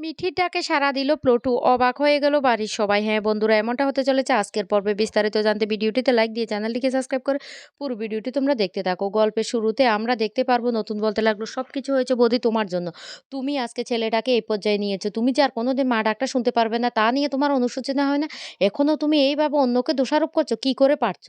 মিঠির ডাকে সাড়া দিল প্লটু অবাক হয়ে গেল বাড়ির সবাই। হ্যাঁ বন্ধুরা, এমনটা হতে চলেছে। আজকের পর্বে বিস্তারিত জানতে ভিডিওটিতে লাইক দিয়ে চ্যানেলটিকে সাবস্ক্রাইব করে পুরো ভিডিওটি তোমরা দেখতে থাকো। গল্পের শুরুতে আমরা দেখতে পারব, নতুন বলতে লাগল সব কিছু হয়েছে বৌদি তোমার জন্য। তুমি আজকে ছেলেটাকে এই পর্যায়ে নিয়েছো। তুমি যে আর কোনোদিন মা ডাকটা শুনতে পারবে না, তা নিয়ে তোমার অনুশোচনা হয় না? এখনও তুমি এইভাবে অন্যকে দোষারোপ করছ? কি করে পারছ?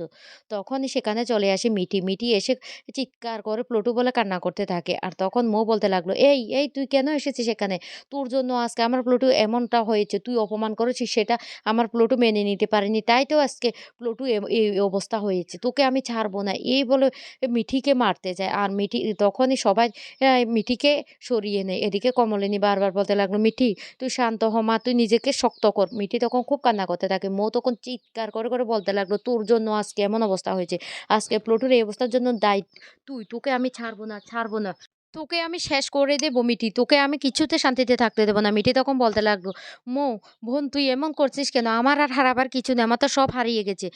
তখনই সেখানে চলে আসে মিঠি। মিঠি এসে চিৎকার করে প্লটু বলে কান্না করতে থাকে। আর তখন মো বলতে লাগল, এই এই, তুই কেন এসেছিস সেখানে তোর জন্য আজকে আমার প্লটু এমনটা হয়েছে, তুই অপমান করেছিস সেটা আমার প্লটু মেনে নিতে পারেনি। তাই তো আজকে প্লটু এই অবস্থা হয়েছে। তোকে আমি ছাড়বো না। এই বলে মিঠিকে মারতে যায়। আর মিঠি তখনই সবাই মিঠিকে সরিয়ে নেয়। এদিকে কমলিনী বারবার বলতে লাগল, মিঠি, তুই শান্ত হ মা, তুই নিজেকে শক্ত কর। মিঠি তখন খুব কান্না করতে থাকে। মৌ তখন চিৎকার করে করে বলতে লাগল, তোর জন্য আজকে এমন অবস্থা হয়েছে। আজকে প্লটুর এই অবস্থার জন্য দায়ী। তুই, তোকে আমি ছাড়বো না ছাড়বো না। তোকে আমি শেষ করে দেবো মিটি তোকে আমি কিছুতে শান্তিতে থাকতে দেবো না মিটি তখন বলতে লাগল, মো, বোন, তুই এমন করছিস কেন? আমার আর হারাবার কিছু নেই, আমার তো সব হারিয়ে গেছে।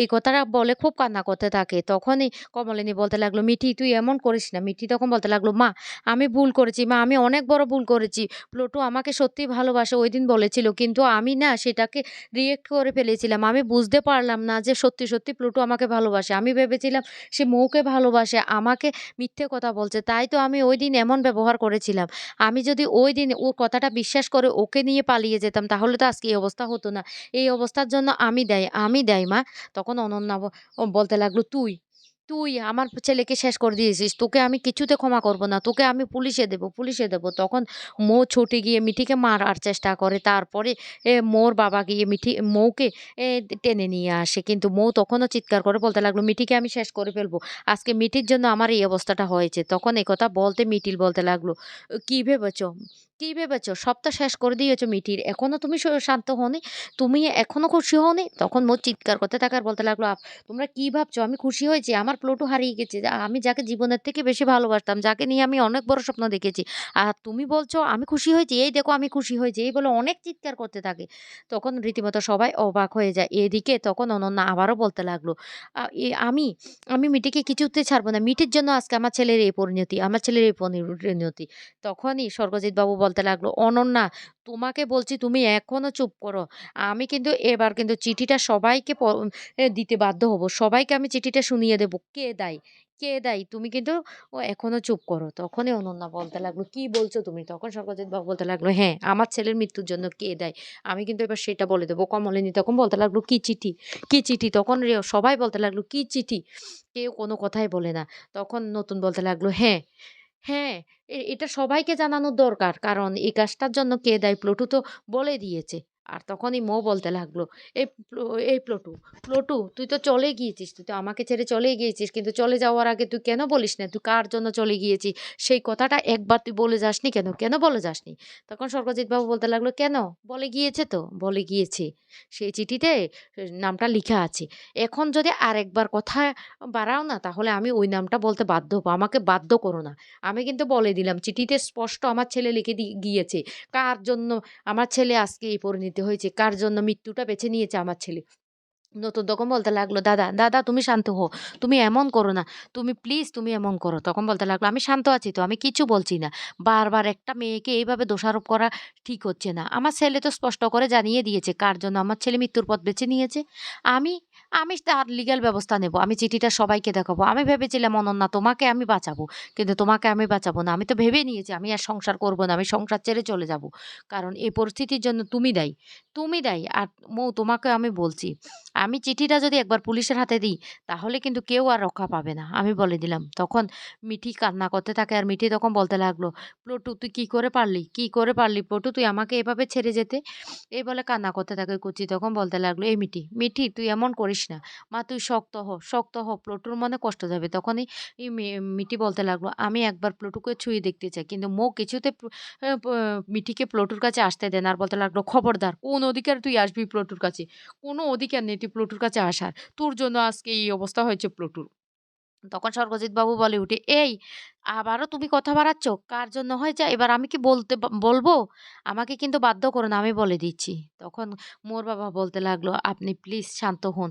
এই কথাটা বলে খুব কান্না করতে থাকে। তখনই কমলিনী বলতে লাগল, মিঠি, তুই এমন করিস না। মিঠি তখন বলতে লাগল, মা, আমি ভুল করেছি, মা, আমি অনেক বড় ভুল করেছি। প্লটু আমাকে সত্যি ভালোবাসে, ওই দিন বলেছিল, কিন্তু আমি না সেটাকে রিয়েক্ট করে ফেলেছিলাম। আমি বুঝতে পারলাম না যে সত্যি সত্যি প্লুটো আমাকে ভালোবাসে। আমি ভেবেছিলাম সে মৌকে ভালোবাসে, আমাকে মিথ্যে কথা বলছে। তাই তো আমি ওই দিন এমন ব্যবহার করেছিলাম। আমি যদি ওই দিন ও কথাটা বিশ্বাস করে ওকে নিয়ে পালিয়ে যেতাম, তাহলে তো আজকে এই অবস্থা হতো না। এই অবস্থার জন্য আমি দেয় আমি দেয় মা। তখন অনন্যা বলতে লাগল, তুই তুই আমার ছেলেকে শেষ করে দিয়েছিস, তোকে আমি কিছুতে ক্ষমা করব না, তোকে আমি পুলিশে দেব পুলিশে দেব। তখন মো ছুটে গিয়ে মিঠিকে মারার চেষ্টা করে, তারপরে এ মোর বাবা গিয়ে মিঠি, মৌকে টেনে নিয়ে আসে। কিন্তু মৌ তখনও চিৎকার করে বলতে লাগল, মিঠিকে আমি শেষ করে ফেলব, আজকে মিঠির জন্য আমার এই অবস্থাটা হয়েছে। তখন কথা বলতে, মিটিল বলতে লাগল, কি ভেবেছ? কি ভেবেছো? সব তো শেষ করে দিয়েছ মিঠির। এখনও তুমি শান্ত হওনি, তুমি এখনও খুশি হওনি? তখন মৌ চিৎকার করতে থাকার বলতে লাগল, "আপ- তোমরা কি ভাবছ? আমি খুশি হয়েছি, আমার প্লটু হারিয়ে গেছে। আমি যাকে জীবনের থেকে বেশি ভালোবাসতাম, যাকে নিয়ে আমি অনেক বড় স্বপ্ন দেখেছি। আর তুমি বলছো, আমি খুশি হয়েছি, এই দেখো আমি খুশি হয়েছি, এই বলে অনেক চিৎকার করতে থাকে। তখন রীতিমতো সবাই অবাক হয়ে যায়। এদিকে তখন অনন্যা আবারও বলতে লাগল আমি আমি মিটিকে কিছুতে ছাড়বো না। মিটির জন্য আজকে আমার ছেলের এই পরিণতি, আমার ছেলের এই পরিণতি। তখনই স্বর্গজিৎ বাবু বলতে লাগল, অনন্যা, তোমাকে বলছি তুমি এখনও চুপ করো। আমি কিন্তু এবার কিন্তু চিঠিটা সবাইকে দিতে বাধ্য হব। সবাইকে আমি চিঠিটা শুনিয়ে দেবো। কে দেয়? কে দেয়? তুমি কিন্তু ও এখনও চুপ করো। তখনই অনন্যা বলতে লাগল, কি বলছো তুমি? তখন স্বর্গজিৎ বাবু বলতে লাগল হ্যাঁ আমার ছেলের মৃত্যুর জন্য কে দেয়? আমি কিন্তু এবার সেটা বলে দেবো। কমলিনী তখন বলতে লাগল, কি চিঠি? কি চিঠি? তখন সবাই বলতে লাগল, কি চিঠি? কেউ কোনো কথাই বলে না। তখন নতুন বলতে লাগল হ্যাঁ হ্যাঁ এটা সবাইকে জানানো দরকার। কারণ এই কাজটার জন্য কে দায়ী? প্লটু তো বলে দিয়েছে। আর তখনই মো বলতে লাগল, এই এই প্লটু প্লটু, তুই তো চলে গিয়েছিস, তুই তো আমাকে ছেড়ে চলে গিয়েছিস, কিন্তু চলে যাওয়ার আগে তুই কেন বলিস না, তুই কার জন্য চলে গিয়েছিস? সেই কথাটা একবার তুই বলে যাসনি কেন? কেন বলে যাসনি? তখন স্বর্গজিৎ বাবু বলতে লাগল, কেন? বলে গিয়েছে তো, বলে গিয়েছে। সেই চিঠিতে নামটা লেখা আছে। এখন যদি আরেকবার কথা বাড়াও না, তাহলে আমি ওই নামটা বলতে বাধ্য হব। আমাকে বাধ্য করো না। আমি কিন্তু বলে দিলাম, চিঠিতে স্পষ্ট আমার ছেলে লিখে দি- গিয়েছে। কার জন্য? আমার ছেলে আজকে এই পরিণতি হয়েছে। কার জন্য মৃত্যুটা বেছে নিয়েছে আমার ছেলে? নতুন তখন বলতে লাগল, দাদা দাদা, তুমি শান্ত হো তুমি এমন করো না। তুমি প্লিজ তুমি এমন করো। তখন বলতে লাগল, আমি শান্ত আছি তো, আমি কিছু বলছি না। বারবার একটা মেয়েকে এইভাবে দোষারোপ করা ঠিক হচ্ছে না। আমার ছেলে তো স্পষ্ট করে জানিয়ে দিয়েছে কার জন্য আমার ছেলে মৃত্যুর পথ বেছে নিয়েছে। আমি আমি তার লিগ্যাল ব্যবস্থা নেব, আমি চিঠিটা সবাইকে দেখাবো। আমি ভেবেছিলাম, অনন্যা, তোমাকে আমি বাঁচাবো। কিন্তু তোমাকে আমি বাঁচাবো না। আমি তো ভেবে নিয়েছি, আমি আর সংসার করব না, আমি সংসার ছেড়ে চলে যাব। কারণ এই পরিস্থিতির জন্য তুমি দায়ী তুমি দায়ী। আর মৌ, তোমাকে আমি বলছি, আমি চিঠিটা যদি একবার পুলিশের হাতে দিই, তাহলে কিন্তু কেউ আর রক্ষা পাবে না। আমি বলে দিলাম, তখন মিঠি কান্না করতে থাকে আর মিঠি তখন বলতে লাগল, প্লটু, তুই কি করে পারলি? কি করে পারলি প্লটু? তুই আমাকে এভাবে ছেড়ে যেতে? এই বলে কান্না করতে থাকে কুচি। তখন বলতে লাগল, এই মিঠি মিঠি, তুই এমন করিস না। মা তুই শক্ত হ শক্ত হ, প্লটুর মনে কষ্ট যাবে। তখনই মিটি বলতে লাগল, আমি একবার প্লটুকে ছুঁয়ে দেখতে চাই। কিন্তু মো কিছুতে মিঠিকে প্লটুর কাছে আসতে দেন আর বলতে লাগল, খবরদার, কোন অধিকার তুই আসবি প্লটুর কাছে? কোনো অধিকার নেই তুই প্লটুর কাছে আসার। তোর জন্য আজকে এই অবস্থা হয়েছে প্লটুর। তখন স্বর্গজিৎ বাবু বলে উঠে, এই আবারও তুমি কথা বাড়াচ্ছ? কার জন্য হয়েছে? এবার আমি কি বলতে বলব? আমাকে কিন্তু বাধ্য করো না, আমি বলে দিচ্ছি। তখন মোর বাবা বলতে লাগল, "আপনি প্লিজ শান্ত হন।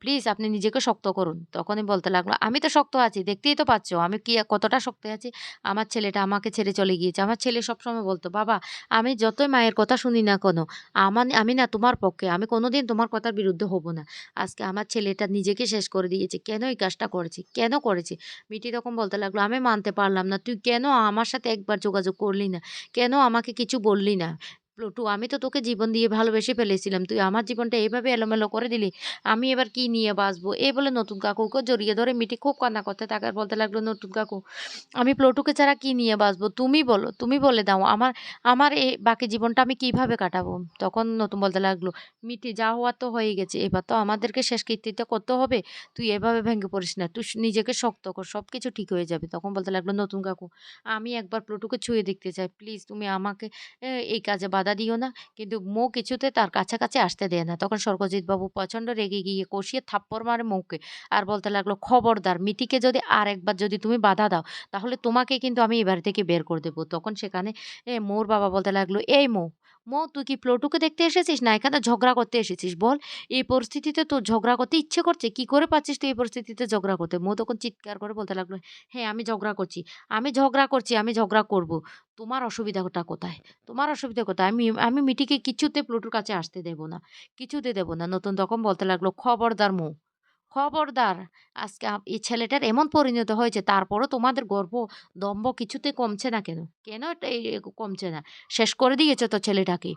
প্লিজ আপনি নিজেকে শক্ত করুন।" তখনই বলতে লাগল, "আমি তো শক্ত আছি, দেখতেই তো পাচ্ছ আমি কি কতটা শক্ত আছি। আমার ছেলেটা আমাকে ছেড়ে চলে গিয়েছে।" আমার ছেলে সবসময় বলতো, "বাবা আমি যতই মায়ের কথা শুনি না কোনো আমার আমি না তোমার পক্ষে, আমি কোনোদিন তোমার কথার বিরুদ্ধে হব না। আজকে আমার ছেলেটা নিজেকে শেষ করে দিয়েছে। কেন এই কাজটা করেছি? কেন করেছি?" মিটি তখন বলতে লাগল, "আমি মানতে পারলাম না। তুই কেন আমার সাথে একবার যোগাযোগ করলি না? কেন আমাকে কিছু বললি না? প্লটু আমি তো তোকে জীবন দিয়ে ভালোবেসে ফেলেছিলাম। তুই আমার জীবনটা এভাবে এলোমেলো করে দিলি। আমি এবার কি নিয়ে বাঁচবো?" এই বলে নতুন কাকুকে জড়িয়ে ধরে মিটি খুব কান্না করতে আর বলতে লাগল, "নতুন কাকু আমি প্লুটুকে ছাড়া কি নিয়ে বাঁচবো? তুমি বলো, তুমি বলে দাও। আমার আমার এই বাকি জীবনটা আমি কীভাবে কাটাবো?" তখন নতুন বলতে লাগল, "মিটি যা হওয়ার তো হয়ে গেছে। এবার তো আমাদেরকে শেষ কৃত্যটা করতে হবে। তুই এভাবে ভেঙে পড়িস না। তুই নিজেকে শক্ত কর। সব কিছু ঠিক হয়ে যাবে।" তখন বলতে লাগল, "নতুন কাকু আমি একবার প্লুটুকে ছুঁয়ে দেখতে চাই। প্লিজ তুমি আমাকে এই কাজে বাধা দিও না।" কিন্তু মো কিছুতে তার কাছাকাছি আসতে দেয় না। তখন স্বর্গজিৎবাবু প্রচণ্ড রেগে গিয়ে কষিয়ে থাপ্পড় মারে মৌকে। আর বলতে লাগল, "খবরদার মিতিকে যদি আর একবার যদি তুমি বাধা দাও, তাহলে তোমাকে কিন্তু আমি এবার থেকে বের করে দেবো তখন সেখানে এ মোর বাবা বলতে লাগল, "এই মৌ, মৌ তুই কি প্লটুকে দেখতে এসেছিস না এখানে ঝগড়া করতে এসেছিস বল? এই পরিস্থিতিতে তোর ঝগড়া করতে ইচ্ছে করছে? কি করে পাচ্ছিস তুই এই পরিস্থিতিতে ঝগড়া করতে?" মৌ তখন চিৎকার করে বলতে লাগল, "হ্যাঁ আমি ঝগড়া করছি। আমি ঝগড়া করছি, আমি ঝগড়া করব। তোমার অসুবিধাটা কোথায়? তোমার অসুবিধা কোথায়? আমি আমি মিটিকে কিছুতে প্লটুর কাছে আসতে দেব না। কিছুতে দেব না।" নতুন তখন বলতে লাগল, "খবরদার মৌ, খবরদার! আজকে এই ছেলেটার এমন পরিণত হয়েছে তারপরও তোমাদের গর্ব, দম্ভ কিছুতে কমছে না কেন? কেন এটা কমছে না? শেষ করে দিয়েছে তো ছেলেটাকে।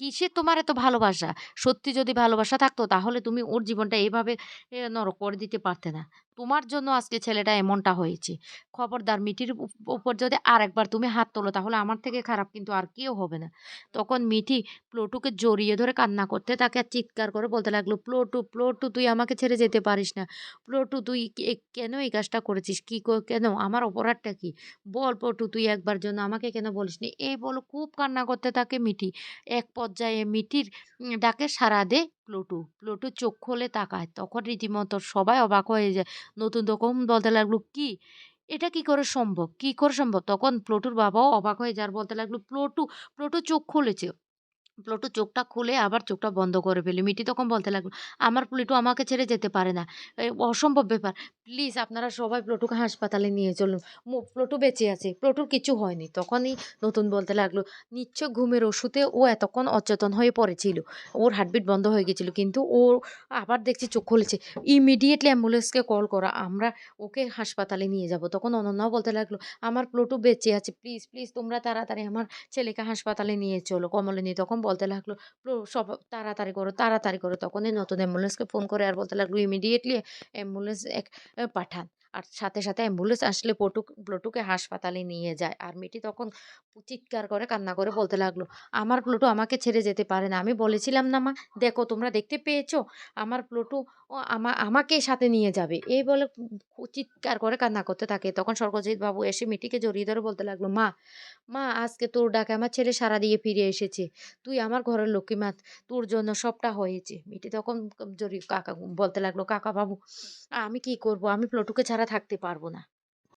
কিসের তোমার এত ভালোবাসা? সত্যি যদি ভালোবাসা থাকতো তাহলে তুমি ওর জীবনটা এভাবে এ নরক করে দিতে পারতে না। তোমার জন্য আজকে ছেলেটা এমনটা হয়েছে। খবরদার উপ উপর যদি আরেকবার তুমি হাত তোলো তাহলে আমার থেকে খারাপ কিন্তু আর কেউ হবে না। তখন মিঠি প্লটুকে জড়িয়ে ধরে কান্না করতে তাকে আর চিৎকার করে বলতে লাগল, "প্লটু, প্লটু তুই আমাকে ছেড়ে যেতে পারিস না। প্লটু তুই কেন এই কাজটা করেছিস? কি কেন? আমার অপরাধটা কি? বল প্লটু তুই একবার জন্য আমাকে কেন বলিসনি?" এই বলে খুব কান্না করতে থাকে মিঠি। এক পর্যায়ে মিটির ডাকে সাড়া দেয় প্লটু। প্লটু চোখ খুলে তাকায়। তখন রীতিমতো সবাই অবাক হয়ে যায়। নতুন তখন বলতে লাগল, "কি? এটা কি করে সম্ভব? কি করে সম্ভব?" তখন প্লটুর বাবাও অবাক হয়ে যায় আর বলতে লাগল, "প্লটু, প্লটু চোখ খুলেছে।" প্লটু চোখটা খুলে আবার চোখটা বন্ধ করে ফেলে। মিটি তখন বলতে লাগল, "আমার প্লটু আমাকে ছেড়ে যেতে পারে না। অসম্ভব ব্যাপার। প্লিজ আপনারা সবাই প্লটুকে হাসপাতালে নিয়ে চলুন। প্লটু বেঁচে আছে। প্লটুর কিছু হয়নি।" তখনই নতুন বলতে লাগল, "নিশ্চয় ঘুমের ওষুধে ও এতক্ষণ অচেতন হয়ে পড়েছিল। ওর হার্টবিট বন্ধ হয়ে গেছিল। কিন্তু ও আবার দেখছি চোখ খুলেছে। ইমিডিয়েটলি অ্যাম্বুলেন্সকে কল করা আমরা ওকে হাসপাতালে নিয়ে যাব।" তখন অনন্যাও বলতে লাগল, "আমার প্লটু বেঁচে আছে। প্লিজ, প্লিজ তোমরা তাড়াতাড়ি আমার ছেলেকে হাসপাতালে নিয়ে চলো।" কমলিনী তখন বলতে লাগল, "প্লো সব তাড়াতাড়ি করো, তাড়াতাড়ি করো।" তখনই নতুন অ্যাম্বুলেন্সকে ফোন করে আর বলতে লাগল, "ইমিডিয়েটলি অ্যাম্বুলেন্স এক পাঠান।" আর সাথে, সাথে অ্যাম্বুলেন্স আসলে পটুক প্লটুকে হাসপাতালে নিয়ে যায়। আর মেয়েটি তখন চিৎকার করে কান্না করে বলতে লাগল, "আমার প্লটু আমাকে ছেড়ে যেতে পারে না। আমি বলেছিলাম না মা? দেখো তোমরা দেখতে পেয়েছ? আমার প্লটু ও আমা আমাকে সাথে নিয়ে যাবে।" এই বলে চিৎকার করে কান্না করতে থাকে। তখন স্বর্গজিৎ বাবু এসে মিটিকে জড়িয়ে ধরে বলতে লাগল, "মা, মা আজকে তোর ডাকে আমার ছেলে সারা দিয়ে ফিরে এসেছে। তুই আমার ঘরের লক্ষ্মী মা। তোর জন্য সবটা হয়েছে।" মিটি তখন জড়িয়ে কাকা বলতে লাগল, "কাকা বাবু আমি কি করব? আমি প্লটুকে ছাড়া থাকতে পারব না।"